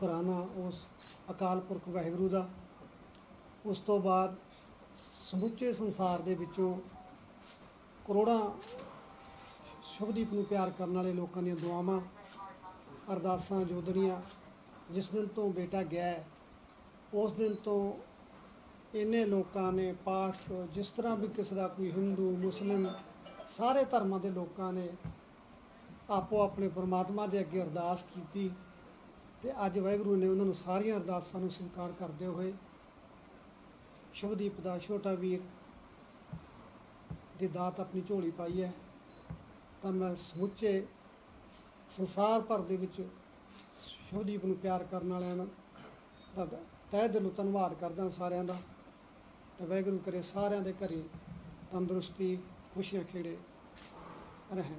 ਸ਼ੁਕਰਾਨਾ ਉਸ ਅਕਾਲ ਪੁਰਖ ਵਾਹਿਗੁਰੂ ਦਾ। ਉਸ ਤੋਂ ਬਾਅਦ ਸਮੁੱਚੇ ਸੰਸਾਰ ਦੇ ਵਿੱਚੋਂ ਕਰੋੜਾਂ ਸ਼ੁਭਦੀਪ ਨੂੰ ਪਿਆਰ ਕਰਨ ਵਾਲੇ ਲੋਕਾਂ ਦੀਆਂ ਦੁਆਵਾਂ, ਅਰਦਾਸਾਂ ਜੋਦੜੀਆਂ ਜਿਸ ਦਿਨ ਤੋਂ ਬੇਟਾ ਗਿਆ ਉਸ ਦਿਨ ਤੋਂ ਇੰਨੇ ਲੋਕਾਂ ਨੇ, ਪਾਠ, ਜਿਸ ਤਰ੍ਹਾਂ ਵੀ ਕਿਸੇ ਦਾ ਕੋਈ ਹਿੰਦੂ, ਮੁਸਲਿਮ, ਸਾਰੇ ਧਰਮਾਂ ਦੇ ਲੋਕਾਂ ਨੇ ਆਪੋ ਆਪਣੇ ਪਰਮਾਤਮਾ ਦੇ ਅੱਗੇ ਅਰਦਾਸ ਕੀਤੀ। ਤੇ ਅੱਜ ਵਾਹਿਗੁਰੂ ਨੇ ਉਹਨਾਂ ਨੂੰ ਸਾਰੀਆਂ ਅਰਦਾਸਾਂ ਨੂੰ ਸਵੀਕਾਰ ਕਰਦੇ ਹੋਏ ਸ਼ੁਭਦੀਪ ਦਾ ਛੋਟਾ ਵੀਰ ਦੀ ਦਾਤ ਆਪਣੀ ਝੋਲੀ ਪਾਈ ਹੈ। ਤਾਂ ਮੈਂ ਸਮੁੱਚੇ ਸੰਸਾਰ ਭਰ ਦੇ ਵਿੱਚ ਸ਼ੁਭਦੀਪ ਨੂੰ ਪਿਆਰ ਕਰਨ ਵਾਲਿਆਂ ਦਾ ਦਾ ਤਹਿ ਦਿਲੋਂ ਧੰਨਵਾਦ ਕਰਦਾ ਸਾਰਿਆਂ ਦਾ। ਤੇ ਵਾਹਿਗੁਰੂ ਕਰੇ ਸਾਰਿਆਂ ਦੇ ਘਰੇ ਤੰਦਰੁਸਤੀ, ਖੁਸ਼ੀਆਂ ਖੇੜੇ ਰਹਿਣ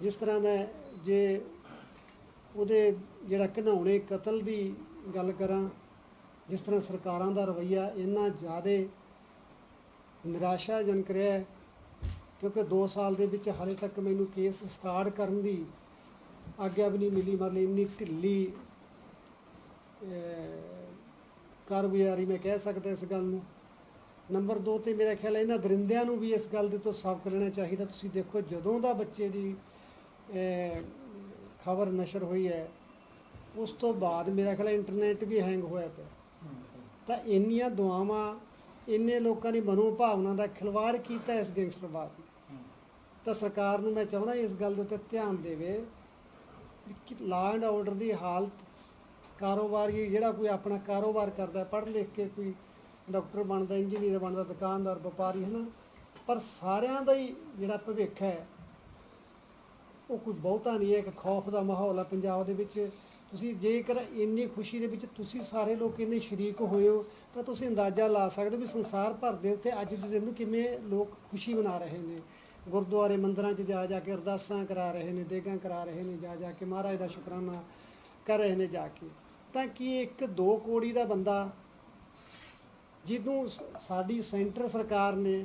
ਜਿਸ ਤਰ੍ਹਾਂ ਮੈਂ ਜੇ ਉਹਦੇ ਜਿਹੜਾ ਘਿਨਾਉਣੇ ਕਤਲ ਦੀ ਗੱਲ ਕਰਾਂ, ਜਿਸ ਤਰ੍ਹਾਂ ਸਰਕਾਰਾਂ ਦਾ ਰਵੱਈਆ ਇੰਨਾ ਜ਼ਿਆਦਾ ਨਿਰਾਸ਼ਾਜਨਕ ਰਿਹਾ ਕਿਉਂਕਿ 2 ਸਾਲ ਦੇ ਵਿੱਚ ਹਾਲੇ ਤੱਕ ਮੈਨੂੰ ਕੇਸ ਸਟਾਰਟ ਕਰਨ ਦੀ ਆਗਿਆ ਵੀ ਨਹੀਂ ਮਿਲੀ, ਮਤਲਬ ਇੰਨੀ ਢਿੱਲੀ ਕਾਰਗੁਜ਼ਾਰੀ ਮੈਂ ਕਹਿ ਸਕਦਾ ਇਸ ਗੱਲ ਨੂੰ। ਨੰਬਰ 2 ਤੇ ਮੇਰਾ ਖਿਆਲ ਹੈ ਇਹਨਾਂ ਦਰਿੰਦਿਆਂ ਨੂੰ ਵੀ ਇਸ ਗੱਲ ਦੇ ਤੋਂ ਸਬਕ ਲੈਣਾ ਚਾਹੀਦਾ। ਤੁਸੀਂ ਦੇਖੋ ਜਦੋਂ ਦਾ ਬੱਚੇ ਦੀ ਖਬਰ ਨਸ਼ਰ ਹੋਈ ਹੈ, ਉਸ ਤੋਂ ਬਾਅਦ ਮੇਰਾ ਖਿਆਲ ਇੰਟਰਨੈਟ ਵੀ ਹੈਂਗ ਹੋਇਆ ਪਿਆ। ਤਾਂ ਇੰਨੀਆਂ ਦੁਆਵਾਂ, ਇੰਨੇ ਲੋਕਾਂ ਦੀ ਮਨੋ ਭਾਵਨਾ ਦਾ ਖਿਲਵਾੜ ਕੀਤਾ ਇਸ ਗੈਂਗਸਟਰਵਾਦ ਨੇ। ਤਾਂ ਸਰਕਾਰ ਨੂੰ ਮੈਂ ਚਾਹੁੰਦਾ ਇਸ ਗੱਲ ਦੇ ਉੱਤੇ ਧਿਆਨ ਦੇਵੇ ਕਿ ਲਾ ਐਂਡ ਆਰਡਰ ਦੀ ਹਾਲਤ, ਕਾਰੋਬਾਰੀ ਜਿਹੜਾ ਕੋਈ ਆਪਣਾ ਕਾਰੋਬਾਰ ਕਰਦਾ, ਪੜ੍ਹ ਲਿਖ ਕੇ ਕੋਈ ਡਾਕਟਰ ਬਣਦਾ ਇੰਜੀਨੀਅਰ ਬਣਦਾ, ਦੁਕਾਨਦਾਰ, ਵਪਾਰੀ ਹੈ ਨਾ ਪਰ ਸਾਰਿਆਂ ਦਾ ਹੀ ਜਿਹੜਾ ਭਵਿੱਖ ਹੈ ਉਹ ਕੋਈ ਬਹੁਤਾ ਨਹੀਂ ਹੈ, ਇੱਕ ਖੌਫ ਦਾ ਮਾਹੌਲ ਆ ਪੰਜਾਬ ਦੇ ਵਿੱਚ। ਤੁਸੀਂ ਜੇਕਰ ਇੰਨੀ ਖੁਸ਼ੀ ਦੇ ਵਿੱਚ ਤੁਸੀਂ ਸਾਰੇ ਲੋਕ ਇੰਨੇ ਸ਼ਰੀਕ ਹੋਏ ਹੋ, ਤਾਂ ਤੁਸੀਂ ਅੰਦਾਜ਼ਾ ਲਾ ਸਕਦੇ ਹੋ ਵੀ ਸੰਸਾਰ ਭਰ ਦੇ ਉੱਤੇ ਅੱਜ ਦੇ ਦਿਨ ਨੂੰ ਕਿਵੇਂ ਲੋਕ ਖੁਸ਼ੀ ਮਨਾ ਰਹੇ ਨੇ। ਗੁਰਦੁਆਰੇ ਮੰਦਰਾਂ 'ਚ ਜਾ ਜਾ ਕੇ ਅਰਦਾਸਾਂ ਕਰਾ ਰਹੇ ਨੇ, ਦੇਗਾਂ ਕਰਾ ਰਹੇ ਨੇ, ਜਾ ਜਾ ਕੇ ਮਹਾਰਾਜ ਦਾ ਸ਼ੁਕਰਾਨਾ ਕਰ ਰਹੇ ਨੇ ਜਾ ਕੇ। ਤਾਂ ਕੀ ਇੱਕ ਦੋ ਕੋੜੀ ਦਾ ਬੰਦਾ, ਜਿਹਨੂੰ ਸਾਡੀ ਸੈਂਟਰ ਸਰਕਾਰ ਨੇ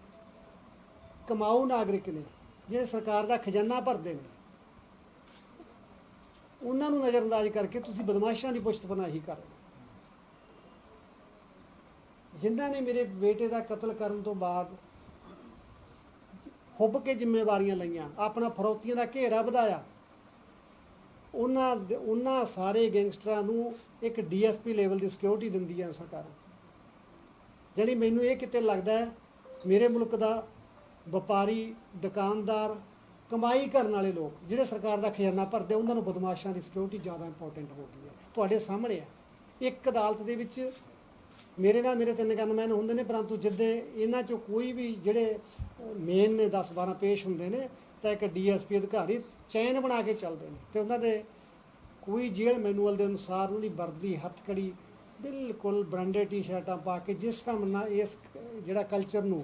ਕਮਾਊ ਨਾਗਰਿਕ ਨੇ, ਜਿਹੜੇ ਸਰਕਾਰ ਦਾ ਖਜ਼ਾਨਾ ਭਰਦੇ ਨੇ। ਉਹਨਾਂ ਨੂੰ ਨਜ਼ਰਅੰਦਾਜ਼ ਕਰਕੇ ਤੁਸੀਂ ਬਦਮਾਸ਼ਾਂ ਦੀ ਪੁਸ਼ਤਪਨਾਹੀ ਕਰ ਰਹੇ ਜਿਨ੍ਹਾਂ ਨੇ ਮੇਰੇ ਬੇਟੇ ਦਾ ਕਤਲ ਕਰਨ ਤੋਂ ਬਾਅਦ ਹੁੱਬ ਕੇ ਜ਼ਿੰਮੇਵਾਰੀਆਂ ਲਈਆਂ, ਆਪਣਾ ਫਰੋਤੀਆਂ ਦਾ ਘੇਰਾ ਵਧਾਇਆ, ਉਹਨਾਂ ਦੇ- ਉਹਨਾਂ ਸਾਰੇ ਗੈਂਗਸਟਰਾਂ ਨੂੰ ਇੱਕ ਡੀਐਸਪੀ ਲੈਵਲ ਦੀ ਸਿਕਿਉਰਿਟੀ ਦਿੰਦੀ ਹੈ ਸਰਕਾਰ। ਜਿਹੜੀ ਮੈਨੂੰ ਇਹ ਕਿਤੇ ਲੱਗਦਾ ਹੈ, ਮੇਰੇ ਮੁਲਕ ਦਾ ਵਪਾਰੀ, ਦੁਕਾਨਦਾਰ, ਕਮਾਈ ਕਰਨ ਵਾਲੇ ਲੋਕ, ਜਿਹੜੇ ਸਰਕਾਰ ਦਾ ਖਜ਼ਾਨਾ ਭਰਦੇ ਉਹਨਾਂ ਨੂੰ ਬਦਮਾਸ਼ਾਂ ਦੀ ਸਿਕਿਉਰਿਟੀ ਜ਼ਿਆਦਾ ਇੰਪੋਰਟੈਂਟ ਹੋ ਗਈ ਹੈ। ਤੁਹਾਡੇ ਸਾਹਮਣੇ ਹੈ ਇੱਕ ਅਦਾਲਤ ਦੇ ਵਿੱਚ ਮੇਰੇ ਨਾਲ ਮੇਰੇ ਤਿੰਨ ਗਨਮੈਨ ਹੁੰਦੇ ਨੇ, ਪਰੰਤੂ ਜਿੱਦੇ ਇਹਨਾਂ ਚੋਂ ਕੋਈ ਵੀ ਜਿਹੜੇ ਮੇਨ ਨੇ 10 12 ਪੇਸ਼ ਹੁੰਦੇ ਨੇ, ਤਾਂ ਇੱਕ ਡੀਐਸਪੀ ਅਧਿਕਾਰੀ ਚੈਨ ਬਣਾ ਕੇ ਚੱਲਦੇ ਨੇ। ਤੇ ਉਹਨਾਂ ਦੇ ਕੋਈ ਜੇਲ੍ਹ ਮੈਨੂਅਲ ਦੇ ਅਨੁਸਾਰ ਉਹਨਾਂ ਦੀ ਵਰਦੀ, ਹੱਥਕੜੀ ਬਿਲਕੁਲ ਬ੍ਰਾਂਡਡ ਟੀ-ਸ਼ਰਟਾਂ ਪਾ ਕੇ, ਜਿਸ ਢੰਗ ਨਾਲ ਇਸ ਜਿਹੜਾ ਕਲਚਰ ਨੂੰ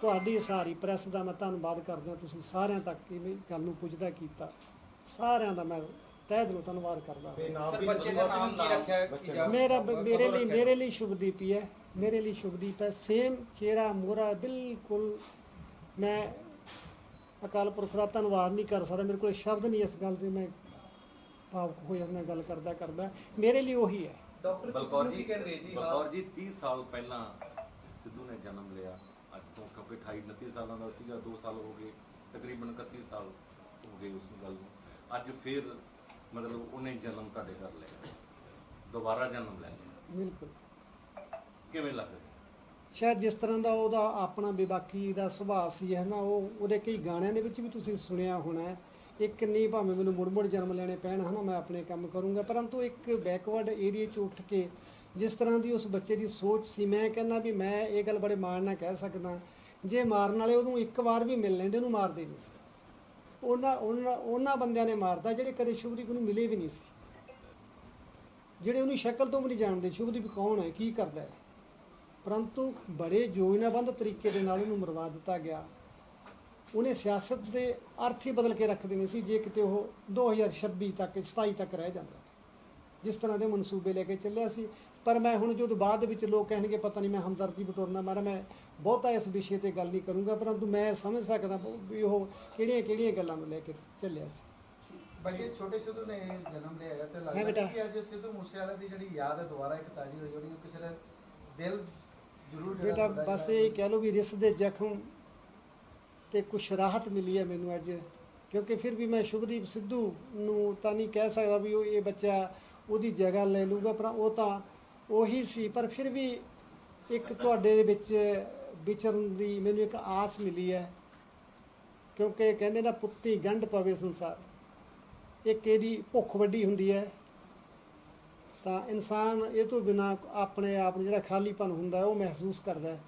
ਤੁਹਾਡੀ ਸਾਰੀ ਪ੍ਰੈਸ ਦਾ ਮੈਂ ਧੰਨਵਾਦ ਕਰਦਾ ਤੁਸੀਂ ਸਾਰਿਆਂ ਤੱਕ ਇਹ ਗੱਲ ਨੂੰ ਪੁੱਜਦਾ ਕੀਤਾ। ਸਾਰਿਆਂ ਦਾ ਮੈਂ ਤਹਿ ਦਿਲੋਂ ਧੰਨਵਾਦ ਕਰਦਾ। ਤੇ ਨਾਮ ਸਰ ਵੀ ਬੱਚੇ ਦਾ ਨਾਮ ਕੀ ਰੱਖਿਆ ਬੱਚੇ ਗਿਆ? ਮੇਰਾ ਮੇਰੇ ਲਈ? ਮੇਰੇ ਲਈ ਸ਼ੁਭਦੀਪ ਹੀ ਮੇਰੇ ਲਈ ਸ਼ੁਭਦੀਪ ਹੈ। ਸੇਮ ਚਿਹਰਾ ਮੋਰਾ ਬਿਲਕੁਲ ਮੈਂ ਅਕਾਲ ਪੁਰਖ ਦਾ ਧੰਨਵਾਦ ਨਹੀਂ ਕਰ ਸਕਦਾ। ਮੇਰੇ ਕੋਲ ਸ਼ਬਦ ਨਹੀਂ ਇਸ ਗੱਲ ਦੇ ਮੈਂ ਭਾਵੁਕ ਹੋ ਜਾਂਦਾ ਗੱਲ ਕਰਦਾ ਕਰਦਾ। ਮੇਰੇ ਲਈ ਉਹੀ ਹੈ। ਡਾਕਟਰ ਬਲਕੌਰ ਜੀ ਕਹਿੰਦੇ ਜੀ ਬਲਕੌਰ ਜੀ 30 ਸਾਲ ਪਹਿਲਾਂ ਸਿੱਧੂ ਨੇ ਜਨਮ ਲਿਆ। ਅੱਜ ਤੋਂ ਕਿਉਂਕਿ 28 29 ਸਾਲਾਂ ਦਾ ਸੀਗਾ 2 ਸਾਲ ਹੋ ਗਏ ਤਕਰੀਬਨ 31 ਸਾਲ ਹੋ ਗਏ ਉਸ ਗੱਲ ਨੂੰ। ਅੱਜ ਫਿਰ ਮਤਲਬ ਉਹਨੇ ਜਨਮ ਤੁਹਾਡੇ ਘਰ ਲਿਆ। ਦੁਬਾਰਾ ਜਨਮ ਲੈ ਲਿਆ। ਬਿਲਕੁਲ। ਕਿਵੇਂ ਲੱਗ ਰਿਹਾ? ਸ਼ਾਇਦ ਜਿਸ ਤਰ੍ਹਾਂ ਦਾ ਉਹਦਾ ਆਪਣਾ ਬੇਬਾਕੀ ਦਾ ਸੁਭਾਅ ਸੀ ਹੈ ਨਾ ਉਹ ਉਹਦੇ ਕਈ ਗਾਣਿਆਂ ਦੇ ਵਿੱਚ ਵੀ ਤੁਸੀਂ ਸੁਣਿਆ ਹੋਣਾ ਹੈ। ਇੱਕ ਨਹੀਂ ਭਾਵੇਂ ਮੈਨੂੰ ਮੁੜ ਮੁੜ ਜਨਮ ਲੈਣੇ ਪੈਣ ਹਨਾ ਮੈਂ ਆਪਣੇ ਕੰਮ ਕਰੂੰਗਾ। ਪਰੰਤੂ ਇੱਕ ਬੈਕਵਰਡ ਏਰੀਆ 'ਚ ਉੱਠ ਕੇ ਜਿਸ ਤਰ੍ਹਾਂ ਦੀ ਉਸ ਬੱਚੇ ਦੀ ਸੋਚ ਸੀ, ਮੈਂ ਕਹਿੰਦਾ ਵੀ ਮੈਂ ਇਹ ਗੱਲ ਬੜੇ ਮਾਣ ਨਾਲ ਕਹਿ ਸਕਦਾ, ਜੇ ਮਾਰਨ ਵਾਲੇ ਉਹਨੂੰ ਇੱਕ ਵਾਰ ਵੀ ਮਿਲ ਲੈਂਦੇ, ਉਹਨੂੰ ਮਾਰਦੇ ਨਹੀਂ ਸੀ। ਉਹਨਾਂ ਉਹਨਾਂ ਉਹਨਾਂ ਬੰਦਿਆਂ ਨੇ ਮਾਰਦਾ ਜਿਹੜੇ ਕਦੇ ਸ਼ੁਭਦੀਪ ਨੂੰ ਮਿਲੇ ਵੀ ਨਹੀਂ ਸੀ। ਜਿਹੜੇ ਉਹਨੂੰ ਸ਼ਕਲ ਤੋਂ ਵੀ ਨਹੀਂ ਜਾਣਦੇ, ਸ਼ੁਭਦੀਪ ਕੌਣ ਹੈ, ਕੀ ਕਰਦਾ ਹੈ? ਪਰੰਤੂ ਬੜੇ ਯੋਜਨਾਬੰਦ ਤਰੀਕੇ ਦੇ ਨਾਲ ਉਹਨੂੰ ਮਰਵਾ ਦਿੱਤਾ ਗਿਆ। ਉਹਨੇ ਸਿਆਸਤ ਦੇ ਅਰਥ ਹੀ ਬਦਲ ਕੇ ਰੱਖ ਦੇਣੇ ਸੀ, ਜੇ ਕਿਤੇ ਉਹ 2026 ਤੱਕ 27 ਤੱਕ ਰਹਿ ਜਾਂਦਾ। ਜਿਸ ਤਰ੍ਹਾਂ ਦੇ ਮਨਸੂਬੇ ਲੈ ਕੇ ਚੱਲਿਆ ਸੀ ਪਰ ਮੈਂ ਹੁਣ ਜਦੋਂ ਬਾਅਦ ਵਿੱਚ ਲੋਕ ਕਹਿਣਗੇ ਪਤਾ ਨਹੀਂ ਮੈਂ ਹਮਦਰਦੀ ਬਟੋਰਨਾ ਮਾਰਾ ਮੈਂ ਬਹੁਤਾ ਇਸ ਵਿਸ਼ੇ ਤੇ ਗੱਲ ਨਹੀਂ ਕਰੂੰਗਾ ਪਰੰਤੂ ਮੈਂ ਸਮਝ ਸਕਦਾ ਵੀ ਉਹ ਕਿਹੜੀਆਂ ਕਿਹੜੀਆਂ ਗੱਲਾਂ ਨੂੰ ਲੈ ਕੇ ਚੱਲਿਆ ਸੀ ਬੱਚੇ ਛੋਟੇ ਸਿੱਧੂ ਨੇ ਜਨਮ ਲਿਆ ਤੇ ਲੱਗਦਾ। ਕਿ ਅੱਜ ਸਿੱਧੂ ਮੂਸੇਵਾਲੇ ਦੀ ਜਿਹੜੀ ਯਾਦ ਹੈ ਦੁਬਾਰਾ ਇੱਕ ਤਾਜ਼ੀ ਹੋਈ ਜਿਹੜੀ ਕਿਸੇ ਦਾ ਦਿਲ ਜ਼ਰੂਰ ਬੇਟਾ ਬਸ ਇਹ ਕਹਿ ਲਓ ਵੀ ਰਿਸ ਦੇ ਜ਼ਖਮ ਤੇ ਕੁਛ ਰਾਹਤ ਮਿਲੀ ਹੈ ਮੈਨੂੰ ਅੱਜ ਕਿਉਂਕਿ ਫਿਰ ਵੀ ਮੈਂ ਸ਼ੁਭਦੀਪ ਸਿੱਧੂ ਨੂੰ ਤਾਂ ਨਹੀਂ ਕਹਿ ਸਕਦਾ ਵੀ ਉਹ ਇਹ ਬੱਚਾ ਉਹਦੀ ਜਗ੍ਹਾ ਲੈ ਲੂਗਾ ਪਰ ਉਹ ਤਾਂ ਉਹੀ ਸੀ, ਪਰ ਫਿਰ ਵੀ ਇੱਕ ਤੁਹਾਡੇ ਦੇ ਵਿੱਚ ਵਿਚਰਨ ਦੀ ਮੈਨੂੰ ਇੱਕ ਆਸ ਮਿਲੀ ਹੈ। ਕਿਉਂਕਿ ਕਹਿੰਦੇ ਨਾ, ਪੁੱਤੀ ਗੰਢ ਪਵੇ ਸੰਸਾਰ। ਇੱਕ ਇਹਦੀ ਭੁੱਖ ਵੱਡੀ ਹੁੰਦੀ ਹੈ। ਤਾਂ ਇਨਸਾਨ ਇਹ ਤੋਂ ਬਿਨਾ ਆਪਣੇ ਆਪ ਨੂੰ ਜਿਹੜਾ ਖਾਲੀਪਨ ਹੁੰਦਾ ਉਹ ਮਹਿਸੂਸ ਕਰਦਾ ਹੈ।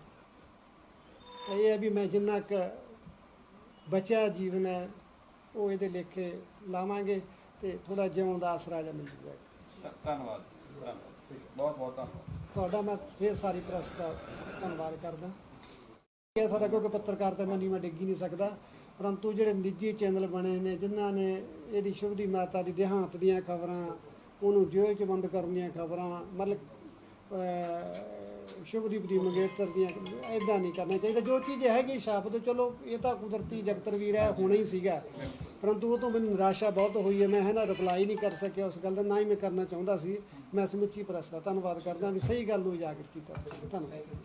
ਤਾਂ ਇਹ ਹੈ ਵੀ ਮੈਂ ਜਿੰਨਾ ਕੁ ਬਚਿਆ ਜੀਵਨ ਹੈ, ਉਹ ਇਹਦੇ ਲੇਖੇ ਲਾਵਾਂਗੇ ਤੇ ਥੋੜਾ ਜਿਉਣ ਦਾ ਆਸਰਾ ਜਿਹਾ ਮਿਲ ਜਾਏਗਾ ਧੰਨਵਾਦ ਧੰਨਵਾਦ। ਬਹੁਤ ਬਹੁਤ ਧੰਨਵਾਦ। ਤੁਹਾਡਾ ਮੈਂ ਫੇਰ ਸਾਰੀ ਪ੍ਰੈਸ ਦਾ ਧੰਨਵਾਦ ਕਰਦਾ। ਇਹ ਸਾਡਾ ਕਿਉਂਕਿ ਪੱਤਰਕਾਰ ਤਾਂ ਨਹੀਂ, ਮੈਂ ਡਿੱਗੀ ਨਹੀਂ ਸਕਦਾ। ਪਰੰਤੂ ਜਿਹੜੇ ਨਿੱਜੀ ਚੈਨਲ ਬਣੇ ਨੇ, ਜਿਨ੍ਹਾਂ ਨੇ ਇਹਦੀ ਸ਼ੁਭਦੀ ਮਾਤਾ ਦੀ ਦੇਹਾਂਤ ਦੀਆਂ ਖਬਰਾਂ, ਉਹਨੂੰ ਜੇਲ੍ਹ 'ਚ ਬੰਦ ਕਰਨ ਦੀਆਂ ਖਬਰਾਂ, ਮਤਲਬ ਸ਼ੁਭਦੀਪ ਦੀ ਮੰਗੇਤਰ ਦੀਆਂ ਐਦਾਂ ਨਹੀਂ ਕਰਨਾ ਚਾਹੀਦਾ। ਜੋ ਚੀਜ਼ ਹੈਗੀ ਸ਼ਾਬਦ ਚਲੋ, ਇਹ ਤਾਂ ਕੁਦਰਤੀ ਜਗਤਰ ਵੀਰ ਹੈ ਹੋਣਾ ਹੀ ਸੀਗਾ। ਪਰੰਤੂ ਉਹ ਤੋਂ ਮੈਨੂੰ ਨਿਰਾਸ਼ਾ ਬਹੁਤ ਹੋਈ ਹੈ। ਮੈਂ ਹੈ ਨਾ ਰਿਪਲਾਈ ਨਹੀਂ ਕਰ ਸਕਿਆ। ਉਸ ਗੱਲ ਦਾ ਨਾ ਹੀ ਮੈਂ ਕਰਨਾ ਚਾਹੁੰਦਾ ਸੀ। ਮੈਂ ਸਮੁੱਚੀ ਪ੍ਰੈਸ ਦਾ ਧੰਨਵਾਦ ਕਰਦਾ ਵੀ ਸਹੀ ਗੱਲ ਨੂੰ ਉਜਾਗਰ ਕੀਤਾ। ਧੰਨਵਾਦ।